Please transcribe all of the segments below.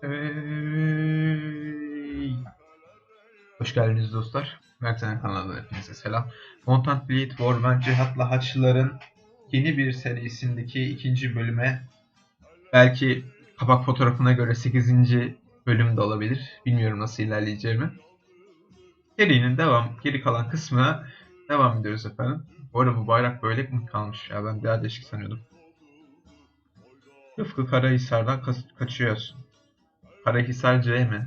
Hey. Hoş geldiniz dostlar. Mert'in kanalına hepinize selam. Montant Bleed War ben Cihat'la Haçlıların yeni bir serisindeki ikinci bölüme belki kapak fotoğrafına göre 8. bölüm de olabilir. Bilmiyorum nasıl ilerleyeceğimi. Serinin devam, geri kalan kısmına devam ediyoruz efendim. Bu arada bu bayrak böyle mi kalmış ya? Ben daha değişik sanıyordum. Rıfkı Karahisar'dan ka- Karahisar C mi?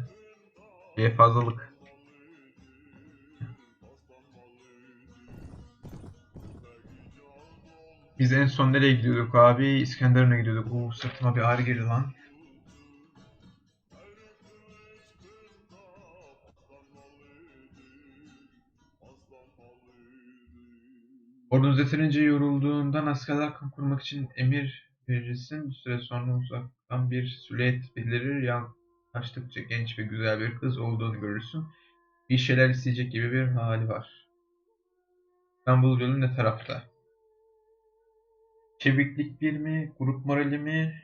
C fazlalık. Biz en son nereye gidiyorduk abi? İskenderun'a gidiyorduk. Oo sırtıma bir ağrı girdi lan. Ordunuz yeterince yorulduğundan askerler kamp kurmak için emir verirsin. Bir süre sonra uzaktan bir silüet belirir. Yaklaştıkça genç ve güzel bir kız olduğunu görürsün. Bir şeyler isteyecek gibi bir hali var. İstanbul yolu ne tarafta? Çeviklik bir mi? Grup morali mi?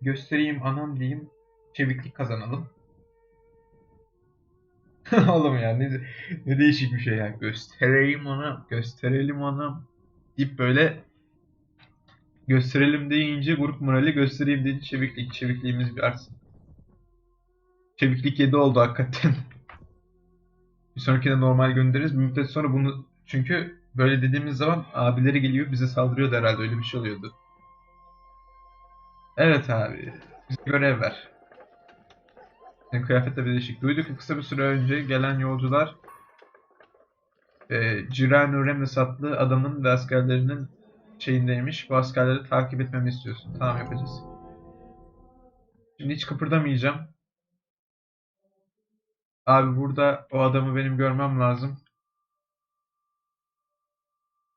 Göstereyim anam diyeyim. Çeviklik kazanalım. Oğlum ya ne, ne değişik bir şey ya. Göstereyim ona, gösterelim ona deyip böyle gösterelim deyince grup morali göstereyim deyince çeviklik. Çevikliğimiz bir artsın. Çeviklik 7 oldu hakikaten. Bir sonrakine normal göndeririz. Bir müddet sonra bunu çünkü böyle dediğimiz zaman abileri geliyor bize saldırıyordu herhalde öyle bir şey oluyordu. Evet abi. Bize görev ver. Senin kıyafette bir değişik. Duyduk kısa bir süre önce gelen yolcular e, Cirano Remes adlı adamın ve askerlerinin şeyindeymiş. Bu askerleri takip etmemi istiyorsun. Tamam yapacağız. Şimdi hiç kıpırdamayacağım. Abi burada o adamı benim görmem lazım.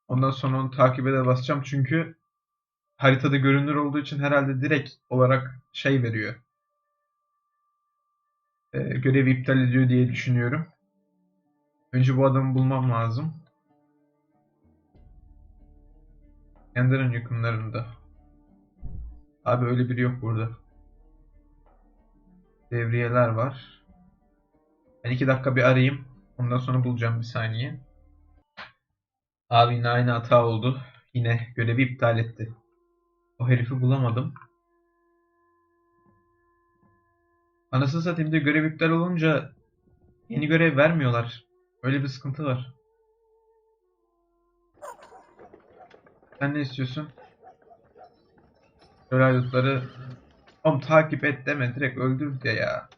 Ondan sonra onu takip ede basacağım çünkü haritada görünür olduğu için herhalde direkt olarak şey veriyor. Ee, görevi iptal ediyor diye düşünüyorum. Önce bu adamı bulmam lazım. Kendilerinin yakınlarında. Abi öyle biri yok burada. Devriyeler var. Ben iki dakika bir arayayım. Ondan sonra bulacağım bir saniye. Abi yine aynı hata oldu. Yine görevi iptal etti. O herifi bulamadım. Anasını satayım de görev iptal olunca yeni görev vermiyorlar. Öyle bir sıkıntı var. Sen ne istiyorsun? Görev aydutları Oğlum takip et deme direkt öldür de ya.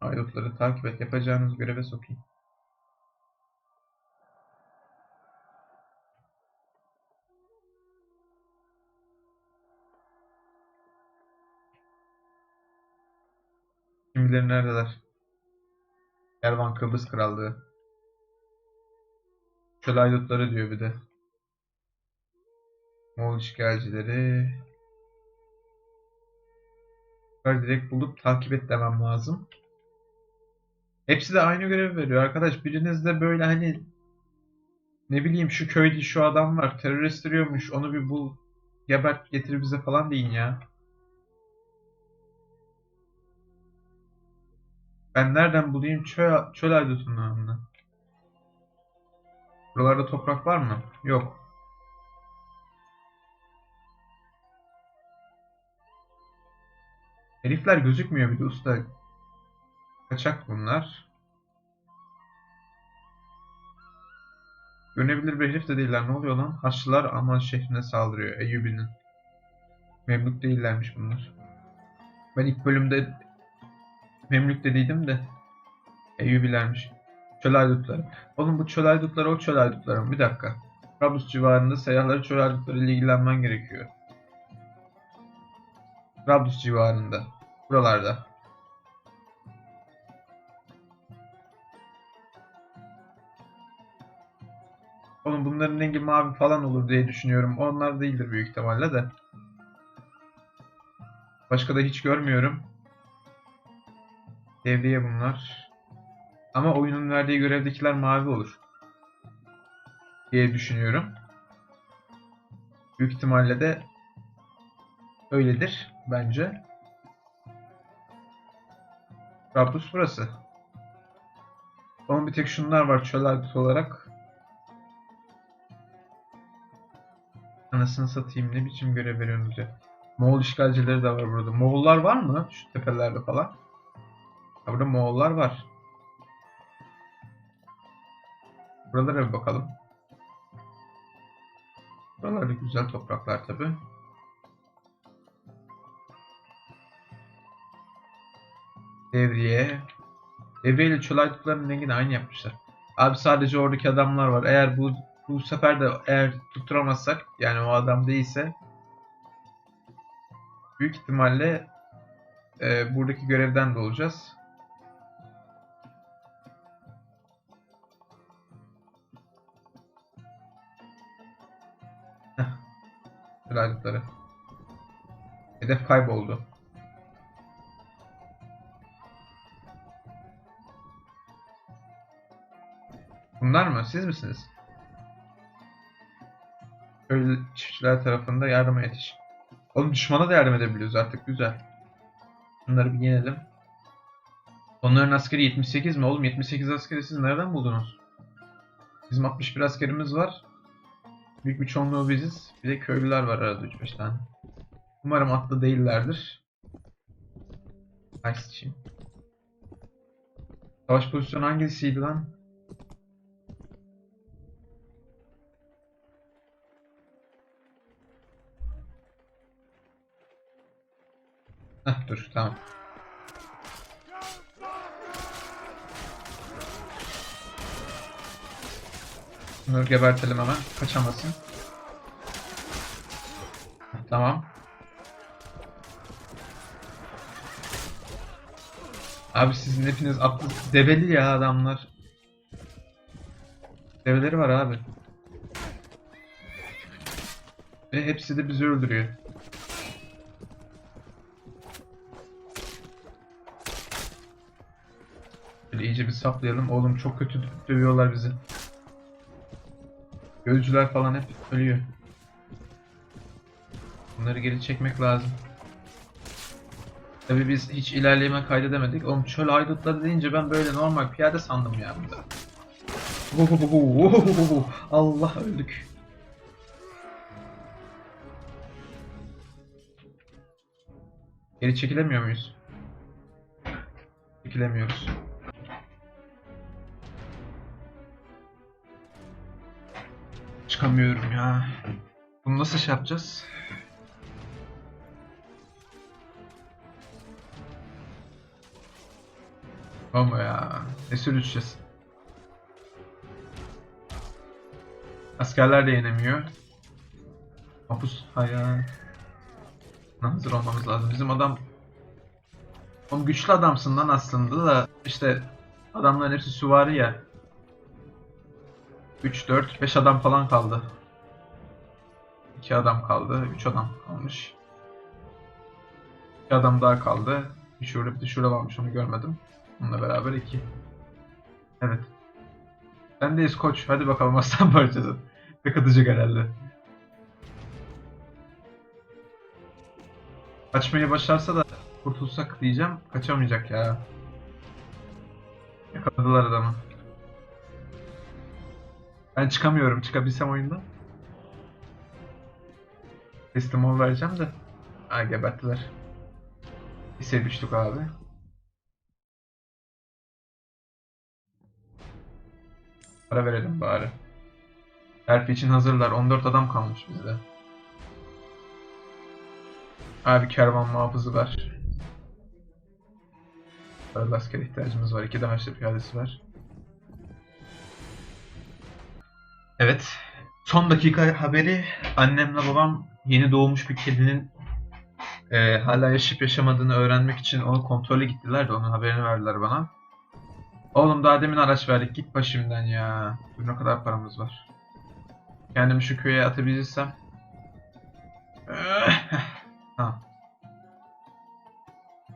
Aydutları takip et yapacağınız göreve sokayım. Kim neredeler? Ervan Kıbrıs Krallığı. Çöl aydutları diyor bir de. Moğol işgalcileri. Bunları direkt bulup takip et demem lazım. Hepsi de aynı görevi veriyor arkadaş. Biriniz de böyle hani ne bileyim şu köyde şu adam var terörist arıyormuş onu bir bul gebert getir bize falan deyin ya. Ben nereden bulayım çöl, çöl aydutunlarını? Buralarda toprak var mı? Yok. Herifler gözükmüyor bir de usta. Kaçak bunlar. Görünebilir bir herif de değiller. Ne oluyor lan? Haçlılar Aman şehrine saldırıyor. Eyyubi'nin. Memlük değillermiş bunlar. Ben ilk bölümde Memlük dediydim de Eyyubilermiş. Çöl aydutları. Oğlum bu çöl aydutları o çöl aydutları mı? Bir dakika. Trablus civarında seyyahları çöl aydutları ile ilgilenmen gerekiyor. Trablus civarında. Buralarda. Oğlum bunların rengi mavi falan olur diye düşünüyorum. Onlar değildir büyük ihtimalle de. Başka da hiç görmüyorum. Devriye bunlar. Ama oyunun verdiği görevdekiler mavi olur. Diye düşünüyorum. Büyük ihtimalle de öyledir bence. Trablus burası. Ama bir tek şunlar var çöl aydut olarak. Anasını satayım ne biçim görev veriyorsunuz ya. Moğol işgalcileri de var burada. Moğollar var mı? Şu tepelerde falan. Ha, burada Moğollar var. Buralara bir bakalım. Buralar güzel topraklar tabi. Devriye. Devriye ile Çolaydukların rengini aynı yapmışlar. Abi sadece oradaki adamlar var. Eğer bu bu sefer de eğer tutturamazsak yani o adam değilse büyük ihtimalle e, buradaki görevden de olacağız. Çolaydukları. Hedef kayboldu. Bunlar mı? Siz misiniz? Köylü çiftçiler tarafında yardıma yetiş. Oğlum düşmana da yardım edebiliyoruz artık güzel. Bunları bir yenelim. Onların askeri 78 mi? Oğlum 78 askeri siz nereden buldunuz? Bizim 61 askerimiz var. Büyük bir çoğunluğu biziz. Bir de köylüler var arada 3-5 tane. Umarım atlı değillerdir. Ay sıçayım. Savaş pozisyonu hangisiydi lan? Heh, dur tamam. Bunları gebertelim hemen. Kaçamasın. Tamam. Abi sizin hepiniz atlı develi ya adamlar. Develeri var abi. Ve hepsi de bizi öldürüyor. Böyle iyice bir saplayalım. Oğlum çok kötü dövüyorlar bizi. Gözcüler falan hep ölüyor. Bunları geri çekmek lazım. Tabi biz hiç ilerleme kaydedemedik. Oğlum çöl aydutları deyince ben böyle normal piyade sandım ya burada. Allah öldük. Geri çekilemiyor muyuz? Çekilemiyoruz. Çıkamıyorum ya. Bunu nasıl şey yapacağız? Ama ya. Ne sürüşeceğiz? Askerler de yenemiyor. Hapus hayal. Hazır olmamız lazım. Bizim adam Oğlum güçlü adamsın lan aslında da işte adamların hepsi süvari ya. 3, 4, 5 adam falan kaldı. 2 adam kaldı. 3 adam kalmış. 2 adam daha kaldı. Bir şurada bir de şurada varmış onu görmedim. Onunla beraber 2. Evet. Sendeyiz koç. Hadi bakalım aslan parçası. Atacak herhalde. Kaçmayı başarsa da kurtulsak diyeceğim. Kaçamayacak ya. Yakaladılar adamı. Ben çıkamıyorum. Çıkabilsem oyunda. Teslim ol vereceğim de. Ha geberttiler. Hisse düştük abi. Para verelim bari. Terfi için hazırlar. 14 adam kalmış bizde. Abi kervan muhafızı var. Böyle asker ihtiyacımız var. İki damaçlı piyadesi var. Evet. Son dakika haberi. Annemle babam yeni doğmuş bir kedinin e, hala yaşayıp yaşamadığını öğrenmek için onu kontrole gittiler de onun haberini verdiler bana. Oğlum daha demin araç verdik. Git başımdan ya. Dur ne kadar paramız var. Kendimi şu köye atabilirsem. ha.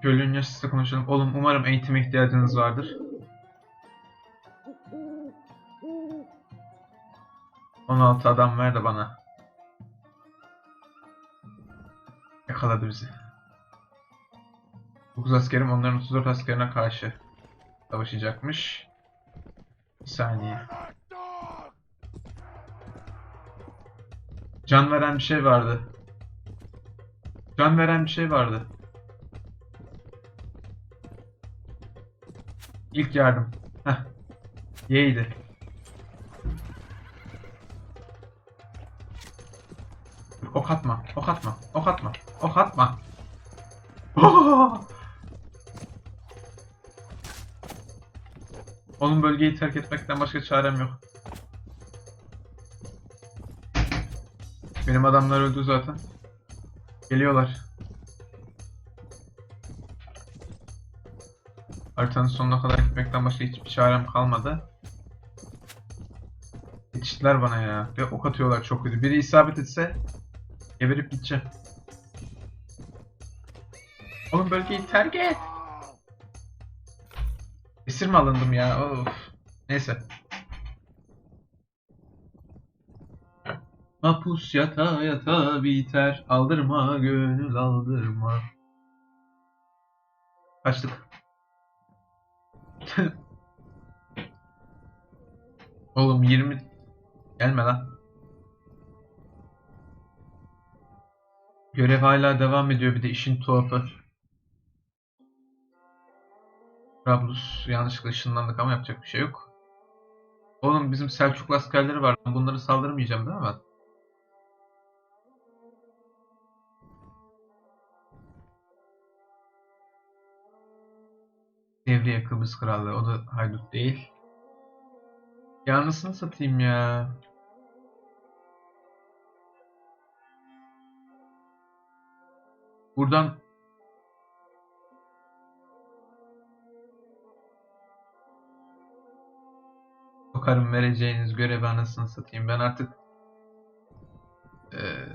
Köylünün yaşlısı konuşalım. Oğlum umarım eğitime ihtiyacınız vardır. 16 adam ver de bana. yakaladı bizi. 9 askerim onların 34 askerine karşı savaşacakmış. Bir saniye. Can veren bir şey vardı. Can veren bir şey vardı. İlk yardım. Heh. Y'ydi. Ok atma, ok atma, ok atma, ok atma. Onun bölgeyi terk etmekten başka çarem yok. Benim adamlar öldü zaten. Geliyorlar. Haritanın sonuna kadar gitmekten başka hiçbir çarem kalmadı. Yetiştiler bana ya. Ve ok atıyorlar çok kötü. Biri isabet etse geberip gideceğim. Oğlum bölgeyi terk et. Esir mi alındım ya? Of. Neyse. Mapus yata yata biter. Aldırma gönül aldırma. Kaçtık. Oğlum 20 gelme lan. Görev hala devam ediyor bir de işin tuhafı. Trablus yanlışlıkla ışınlandık ama yapacak bir şey yok. Oğlum bizim Selçuklu askerleri var. Bunları saldırmayacağım değil mi ben? Devriye Kıbrıs Krallığı. O da haydut değil. Yanlısını satayım ya. Buradan bakarım vereceğiniz görevi anasını satayım. Ben artık eee,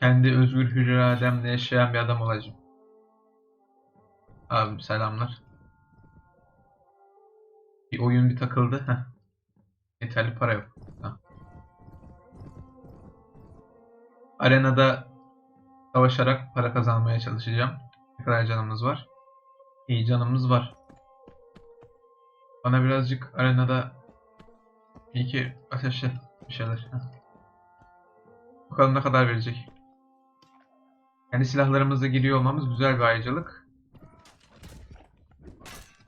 kendi özgür hür irademle yaşayan bir adam olacağım. Abi selamlar. Bir oyun bir takıldı. Heh. Yeterli para yok. Tamam. Arenada savaşarak para kazanmaya çalışacağım. Ne kadar canımız var? İyi canımız var. Bana birazcık arenada iyi ki ateşle bir şeyler. Bakalım ne kadar verecek. Kendi silahlarımızla giriyor olmamız güzel bir ayrıcalık.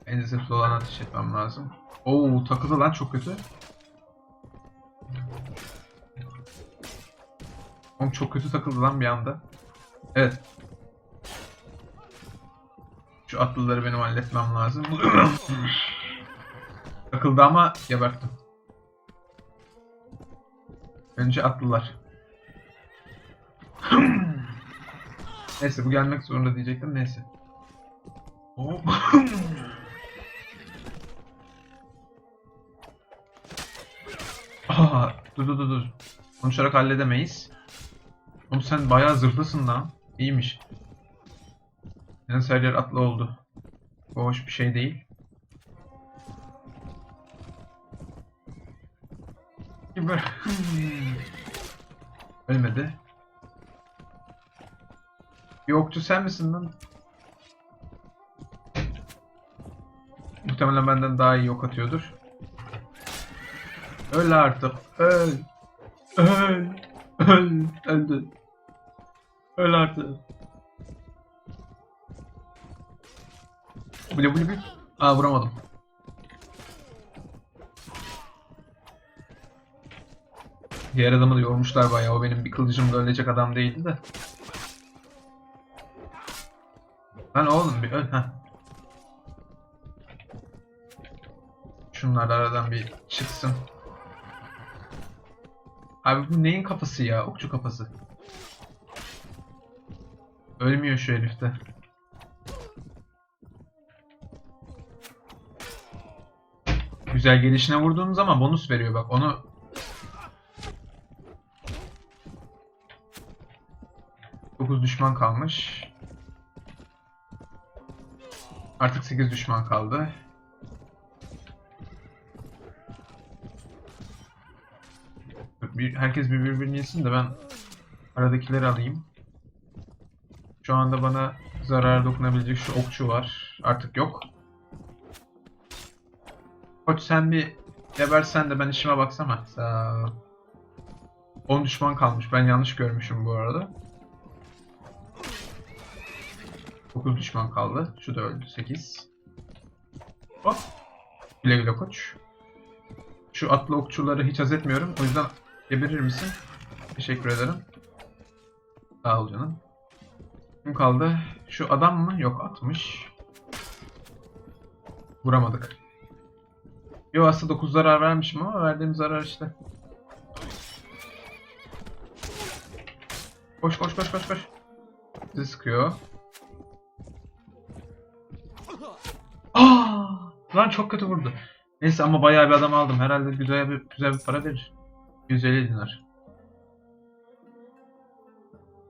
En zırhlı olan ateş etmem lazım. Oo takıldı lan çok kötü. Oğlum çok kötü takıldı lan bir anda. Evet. Şu atlıları benim halletmem lazım. takıldı ama geberttim. Önce atlılar. neyse bu gelmek zorunda diyecektim neyse. Aa, dur dur dur dur. Konuşarak halledemeyiz. Oğlum sen bayağı zırhlısın lan. İyiymiş. Yalnız atlı oldu. Bu hoş bir şey değil. Ölmedi. Yoktu sen misin lan? Muhtemelen benden daha iyi ok atıyordur. Öl artık. Öl. Öl. Öl. Öldü. Öl artık. Bile bile bile. Aa vuramadım. Diğer adamı da yormuşlar bayağı. O benim bir kılıcımla ölecek adam değildi de. Lan oğlum bir öl. Heh. Şunlar aradan bir çıksın. Abi bu neyin kafası ya? Okçu kafası. Ölmüyor şu herifte. Güzel gelişine vurduğun zaman bonus veriyor bak onu. Dokuz düşman kalmış. Artık 8 düşman kaldı. Bir, herkes bir birbirini yesin de ben aradakileri alayım. Şu anda bana zarar dokunabilecek şu okçu var. Artık yok. Koç sen bir gebersen de ben işime baksana. Sağ ol. 10 düşman kalmış. Ben yanlış görmüşüm bu arada. 9 düşman kaldı. Şu da öldü. 8. Hop. Güle güle koç. Şu atlı okçuları hiç haz etmiyorum. O yüzden geberir misin? Teşekkür ederim. Sağ ol canım. Kim kaldı? Şu adam mı? Yok atmış. Vuramadık. Yo aslında 9 zarar vermişim ama verdiğim zarar işte. Koş koş koş koş koş. Bizi sıkıyor. Aa! Lan çok kötü vurdu. Neyse ama bayağı bir adam aldım. Herhalde güzel bir güzel bir para verir. 150 dinar.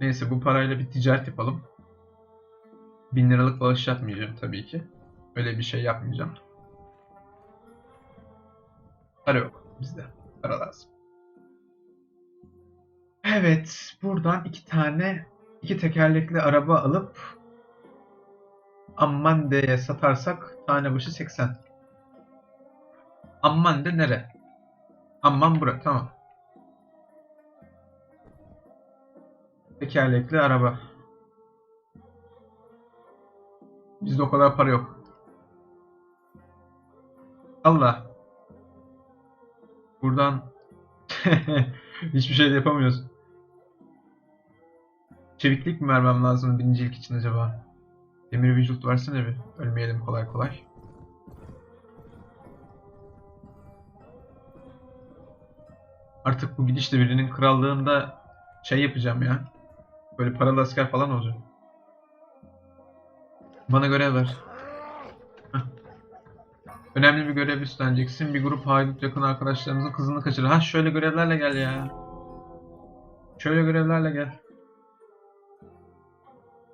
Neyse bu parayla bir ticaret yapalım. 1000 liralık bağış yapmayacağım tabii ki. Öyle bir şey yapmayacağım. Para yok bizde. Para lazım. Evet, buradan iki tane iki tekerlekli araba alıp Ammande'ye satarsak tane başı 80. Ammande nere? Amman bura, tamam. Tekerlekli araba. Bizde o kadar para yok. Allah. Buradan hiçbir şey de yapamıyoruz. Çeviklik mi vermem lazım birincilik için acaba? Demir vücut versene bir. Ölmeyelim kolay kolay. Artık bu gidişle birinin krallığında şey yapacağım ya. Böyle paralı asker falan olacak. Bana görev ver. Heh. Önemli bir görev üstleneceksin. Bir grup haydut yakın arkadaşlarımızın kızını kaçırır. Ha şöyle görevlerle gel ya. Şöyle görevlerle gel.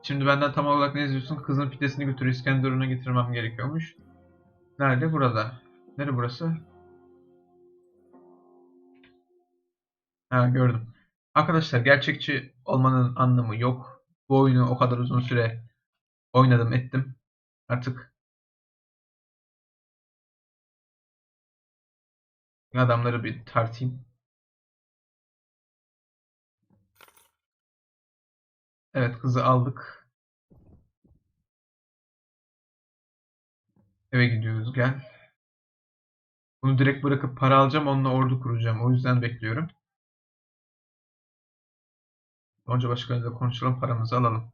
Şimdi benden tam olarak ne izliyorsun? Kızın pidesini götür İskenderun'a getirmem gerekiyormuş. Nerede? Burada. Nere burası? Ha gördüm. Arkadaşlar gerçekçi olmanın anlamı yok. Bu oyunu o kadar uzun süre oynadım ettim. Artık adamları bir tartayım. Evet kızı aldık. Eve gidiyoruz gel. Bunu direkt bırakıp para alacağım onunla ordu kuracağım. O yüzden bekliyorum. Önce başkalarıyla konuşalım paramızı alalım.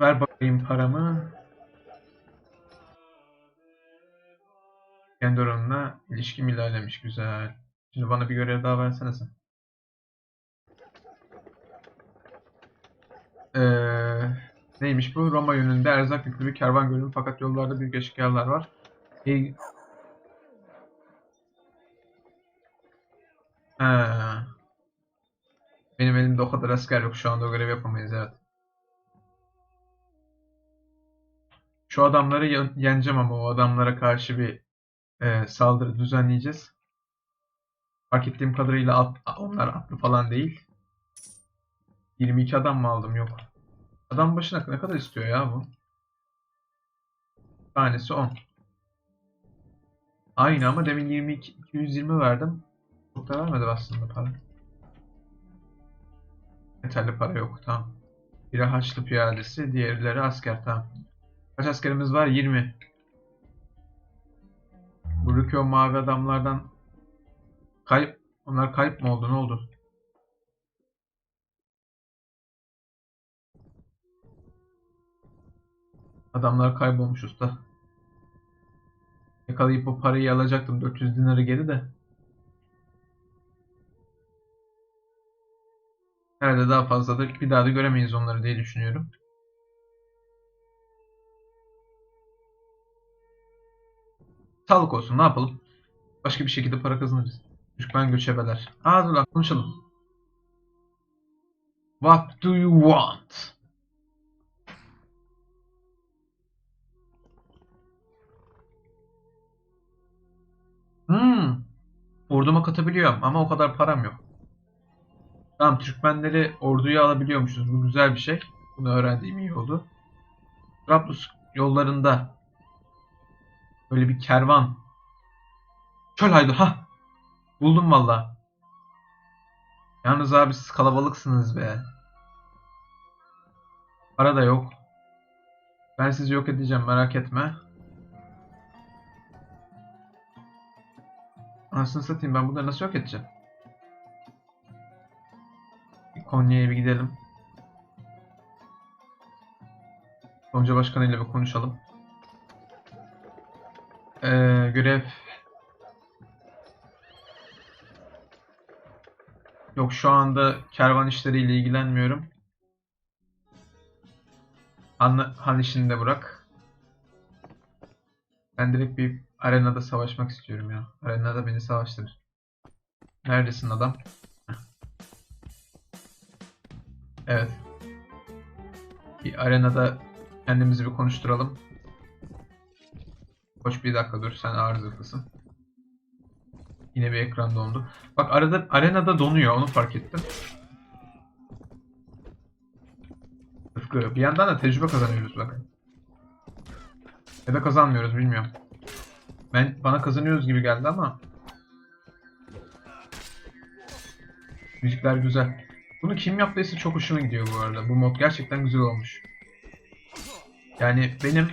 Ver bakayım paramı. Kendi oranına ilişkim ilerlemiş. Güzel. Şimdi bana bir görev daha versene sen. Ee, neymiş bu? Roma yönünde erzak yüklü bir kervan görüyorum fakat yollarda büyük eşkıyalar var. İyi. Ha. Benim elimde o kadar asker yok. Şu anda o görev yapamayız evet. Şu adamları yen- yeneceğim ama o adamlara karşı bir e, saldırı düzenleyeceğiz. Fark ettiğim kadarıyla at- onlar atlı falan değil. 22 adam mı aldım? Yok. Adam başına ne kadar istiyor ya bu? Tanesi 10. Aynı ama demin 22 220 verdim. Çok da vermedi aslında para. Yeterli para yok. Tamam. Biri Haçlı piyadesi, diğerleri asker. Tamam. Kaç askerimiz var? 20. Buradaki o mavi adamlardan kayıp onlar kayıp mı oldu? Ne oldu? Adamlar kaybolmuş usta. Yakalayıp o parayı alacaktım. 400 dinarı geri de. Herhalde daha fazla da bir daha da göremeyiz onları diye düşünüyorum. Sağlık olsun ne yapalım. Başka bir şekilde para kazanırız. Türkmen göçebeler. Aa dur konuşalım. What do you want? Hmm. Orduma katabiliyorum ama o kadar param yok. Tamam Türkmenleri orduya alabiliyormuşuz. Bu güzel bir şey. Bunu öğrendiğim iyi oldu. Trablus yollarında böyle bir kervan. Çöl haydu ha. Buldum valla. Yalnız abi siz kalabalıksınız be. Para da yok. Ben sizi yok edeceğim merak etme. Anasını satayım ben bunları nasıl yok edeceğim? Konya'ya bir gidelim. Gonca Başkanı ile bir konuşalım. Ee, görev Yok şu anda kervan işleriyle ilgilenmiyorum. Han, han işini de bırak. Ben direkt bir arenada savaşmak istiyorum ya. Arenada beni savaştır. Neredesin adam? Evet. Bir arenada kendimizi bir konuşturalım. Koç bir dakika dur sen arızalısın. Yine bir ekran dondu. Bak arada arenada donuyor onu fark ettim. Rıfkı bir yandan da tecrübe kazanıyoruz bak. Ya da kazanmıyoruz bilmiyorum. Ben bana kazanıyoruz gibi geldi ama. Müzikler güzel. Bunu kim yaptıysa çok hoşuma gidiyor bu arada. Bu mod gerçekten güzel olmuş. Yani benim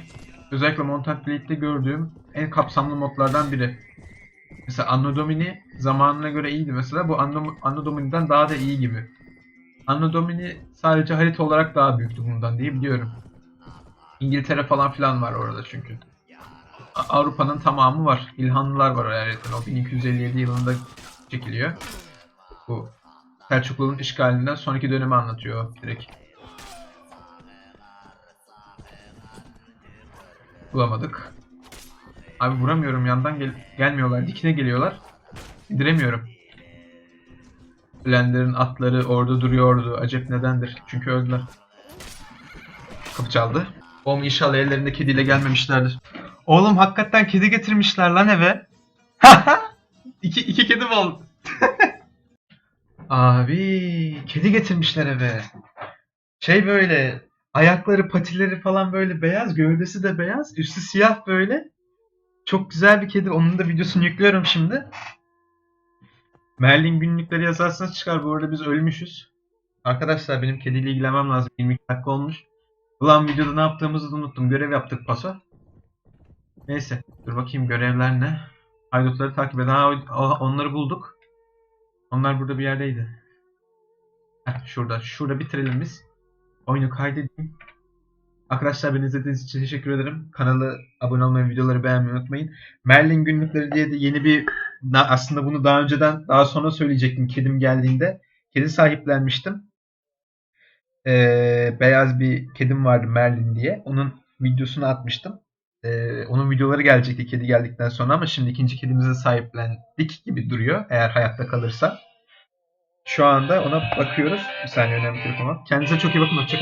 özellikle Mountain Blade'de gördüğüm en kapsamlı modlardan biri. Mesela Anno Domini zamanına göre iyiydi mesela. Bu Anno, Anno Domini'den daha da iyi gibi. Anno Domini sadece harita olarak daha büyüktü bundan diye biliyorum. İngiltere falan filan var orada çünkü. Avrupa'nın tamamı var. İlhanlılar var ayrıca. O 1257 yılında çekiliyor. Bu Selçuklu'nun işgalinden sonraki dönemi anlatıyor direkt. Bulamadık. Abi vuramıyorum yandan gel gelmiyorlar. Dikine geliyorlar. İndiremiyorum. Ölenlerin atları orada duruyordu. Acep nedendir? Çünkü öldüler. Kapı çaldı. Oğlum inşallah ellerinde kediyle gelmemişlerdir. Oğlum hakikaten kedi getirmişler lan eve. iki, iki kedi mi oldu? Abi kedi getirmişler eve. Şey böyle ayakları patileri falan böyle beyaz gövdesi de beyaz üstü siyah böyle. Çok güzel bir kedi. Onun da videosunu yüklüyorum şimdi. Merlin günlükleri yazarsanız çıkar. Bu arada biz ölmüşüz. Arkadaşlar benim kediyle ilgilenmem lazım. 22 dakika olmuş. Ulan videoda ne yaptığımızı da unuttum. Görev yaptık paso. Neyse. Dur bakayım görevler ne? Haydutları takip eden. Onları bulduk. Onlar burada bir yerdeydi. Heh, şurada. Şurada bitirelim biz. Oyunu kaydedeyim. Arkadaşlar beni izlediğiniz için teşekkür ederim. Kanalı abone olmayı, videoları beğenmeyi unutmayın. Merlin günlükleri diye de yeni bir aslında bunu daha önceden daha sonra söyleyecektim kedim geldiğinde. Kedi sahiplenmiştim. Ee, beyaz bir kedim vardı Merlin diye. Onun videosunu atmıştım. Ee, onun videoları gelecekti kedi geldikten sonra ama şimdi ikinci kedimize sahiplendik gibi duruyor eğer hayatta kalırsa. Şu anda ona bakıyoruz. Bir saniye önemli telefon. Kendinize çok iyi bakın. Hoşçakalın.